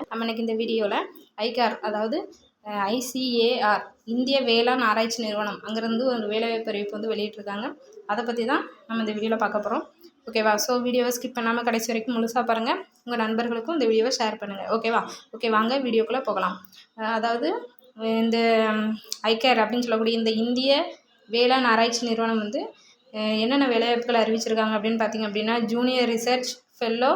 நம்ம இன்னைக்கு இந்த வீடியோவில் ஐகார் அதாவது ஐசிஏஆர் இந்திய வேளாண் ஆராய்ச்சி நிறுவனம் அங்கேருந்து ஒரு வேலைவாய்ப்பு அறிவிப்பு வந்து வெளியிட்டிருக்காங்க. அதை பற்றி தான் நம்ம இந்த வீடியோவில் பார்க்க போகிறோம் ஓகேவா ஸோ வீடியோவை ஸ்கிப் பண்ணாமல் கடைசி வரைக்கும் முழுசாக பாருங்கள் உங்கள் நண்பர்களுக்கும் இந்த வீடியோவை ஷேர் பண்ணுங்கள் ஓகேவா ஓகே வாங்க வீடியோக்குள்ளே போகலாம். அதாவது இந்த ஐகேர் அப்படின்னு சொல்லக்கூடிய இந்த இந்திய வேளாண் ஆராய்ச்சி நிறுவனம் வந்து என்னென்ன வேலைவாய்ப்புகள் அறிவிச்சிருக்காங்க அப்படின்னு பார்த்தீங்க அப்படின்னா ஜூனியர் ரிசர்ச் ஃபெல்லோ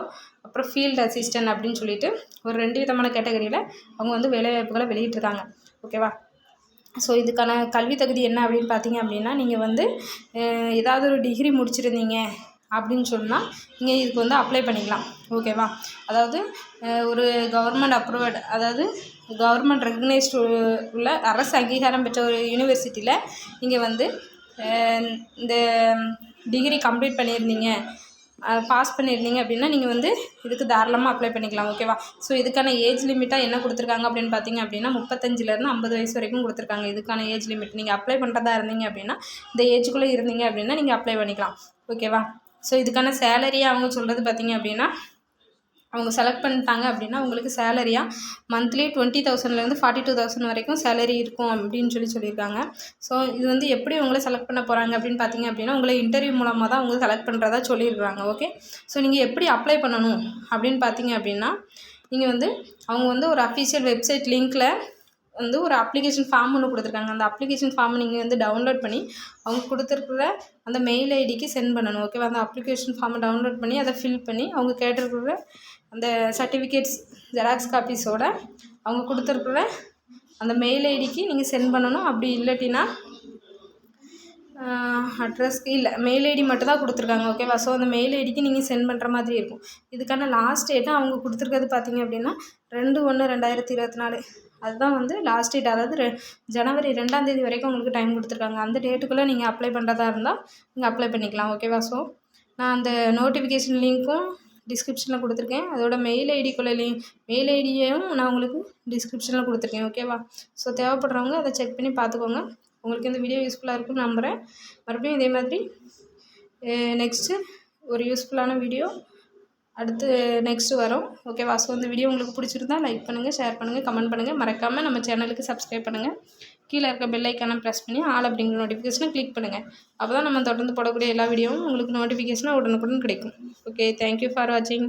அப்புறம் ஃபீல்டு அசிஸ்டன்ட் அப்படின்னு சொல்லிட்டு ஒரு ரெண்டு விதமான கேட்டகரியில் அவங்க வந்து வேலைவாய்ப்புகளை வெளியிட்டிருக்காங்க. ஓகேவா ஸோ இதுக்கான கல்வி தகுதி என்ன அப்படின்னு பார்த்தீங்க அப்படின்னா நீங்கள் வந்து ஏதாவது ஒரு டிகிரி முடிச்சிருந்தீங்க அப்படின்னு சொன்னால் நீங்கள் இதுக்கு வந்து அப்ளை பண்ணிக்கலாம். ஓகேவா அதாவது ஒரு கவர்மெண்ட் அப்ரூவட் அதாவது கவர்மெண்ட் ரெகக்னைஸ்டு உள்ள அரசு அங்கீகாரம் பெற்ற ஒரு யூனிவர்சிட்டியில் நீங்கள் வந்து இந்த டிகிரி கம்ப்ளீட் பண்ணியிருந்தீங்க. பாஸ் பண்ணியிருந்தீங்க அப்படின்னா நீங்கள் வந்து இதுக்கு தாராளமாக அப்ளை பண்ணிக்கலாம் ஓகேவா ஸோ இதுக்கான ஏஜ் லிமிட்டாக என்ன கொடுத்துருக்காங்க அப்படின்னு பார்த்தீங்க அப்படின்னா முப்பத்தஞ்சிலேருந்து ஐம்பது வயசு வரைக்கும் கொடுத்துருக்காங்க. இதுக்கான ஏஜ் லிமிட் நீங்கள் அப்ளை பண்ணுறதா இருந்தீங்க அப்படின்னா இந்த ஏஜுக்குள்ளே இருந்தீங்க அப்படின்னா நீங்கள் அப்ளை பண்ணிக்கலாம் ஓகேவா ஸோ இதுக்கான சேலரியை அவங்க சொல்கிறது பார்த்தீங்க அப்படின்னா அவங்க செலக்ட் பண்ணிட்டாங்க அப்படின்னா உங்களுக்கு சேலரியாக மந்த்லி டுவெண்ட்டி தௌசண்ட்லேருந்து ஃபார்ட்டி டூ தௌசண்ட் வரைக்கும் சேலரி இருக்கும் அப்படின்னு சொல்லி சொல்லியிருக்காங்க. ஸோ இது வந்து எப்படி உங்களை செலக்ட் பண்ண போகிறாங்க அப்படின்னு பார்த்தீங்க அப்படின்னா உங்களை இன்டர்வியூ மூலமாக தான் உங்களை செலக்ட் பண்ணுறதா சொல்லியிருக்காங்க ஓகே ஸோ நீங்கள் எப்படி அப்ளை பண்ணணும் அப்படின்னு பார்த்தீங்க அப்படின்னா நீங்கள் வந்து அவங்க வந்து ஒரு அஃபிஷியல் வெப்சைட் லிங்க்கில் வந்து ஒரு அப்ளிகேஷன் ஃபார்ம் ஒன்று கொடுத்துருக்காங்க. அந்த அப்ளிகேஷன் ஃபார்ம் நீங்கள் வந்து டவுன்லோட் பண்ணி அவங்க கொடுத்துருக்குற அந்த மெயில் ஐடிக்கு சென்ட் பண்ணணும் ஓகேவா அந்த அப்ளிகேஷன் ஃபார்மை டவுன்லோட் பண்ணி அதை ஃபில் பண்ணி அவங்க கேட்டிருக்கிற அந்த சர்டிஃபிகேட்ஸ் ஜெராக்ஸ் காப்பீஸோட அவங்க கொடுத்துருக்குற அந்த மெயில் ஐடிக்கு நீங்கள் சென்ட் பண்ணணும். அப்படி இல்லாட்டினா அட்ரஸ்க்கு இல்லை மெயில் ஐடி மட்டும் தான் கொடுத்துருக்காங்க ஓகேவா ஸோ அந்த மெயில் ஐடிக்கு நீங்கள் சென்ட் பண்ணுற மாதிரி இருக்கும். இதுக்கான லாஸ்ட் டேட்டு அவங்க கொடுத்துருக்கிறது பார்த்தீங்க அப்படின்னா ரெண்டு ஒன்று ரெண்டாயிரத்தி இருபத்தி நாலு. அதுதான் வந்து லாஸ்ட் டேட் அதாவது ரெ ஜனவரி ரெண்டாம் தேதி வரைக்கும் உங்களுக்கு டைம் கொடுத்துருக்காங்க. அந்த டேட்டுக்குள்ளே நீங்கள் அப்ளை பண்ணுறதா இருந்தால் நீங்கள் அப்ளை பண்ணிக்கலாம். ஓகேவா ஸோ நான் அந்த நோட்டிஃபிகேஷன் லிங்க்கும் டிஸ்கிரிப்ஷனில் கொடுத்துருக்கேன். அதோட மெயில் ஐடிக்குள்ளே லிங்க் மெயில் ஐடியையும் நான் உங்களுக்கு டிஸ்கிரிப்ஷனில் கொடுத்துருக்கேன். ஓகேவா ஸோ தேவைப்படுறவங்க அதை செக் பண்ணி பார்த்துக்கோங்க. உங்களுக்கு இந்த வீடியோ யூஸ்ஃபுல்லாக இருக்கும்னு நம்புகிறேன் மறுபடியும் இதே மாதிரி நெக்ஸ்ட்டு ஒரு யூஸ்ஃபுல்லான வீடியோ அடுத்து நெக்ஸ்ட்டு வரும். ஓகேவா ஸோ இந்த வீடியோ உங்களுக்கு பிடிச்சிருந்தா லைக் பண்ணுங்கள் ஷேர் பண்ணுங்கள் கமெண்ட் பண்ணுங்கள் மறக்காமல் நம்ம சேனலுக்கு சப்ஸ்கிரைப் பண்ணுங்கள் கீழே இருக்க பெல் ஐக்கானை ப்ரெஸ் பண்ணி ஆல் அப்படிங்கிற நோட்டிஃபிகேஷனை கிளிக் பண்ணுங்கள் அப்போ தான் நம்ம தொடர்ந்து போடக்கூடிய எல்லா வீடியோவும் உங்களுக்கு நோட்டிஃபிகேஷனாக உடனுக்குடன் கிடைக்கும். ஓகே தேங்க்யூ ஃபார் வாட்சிங்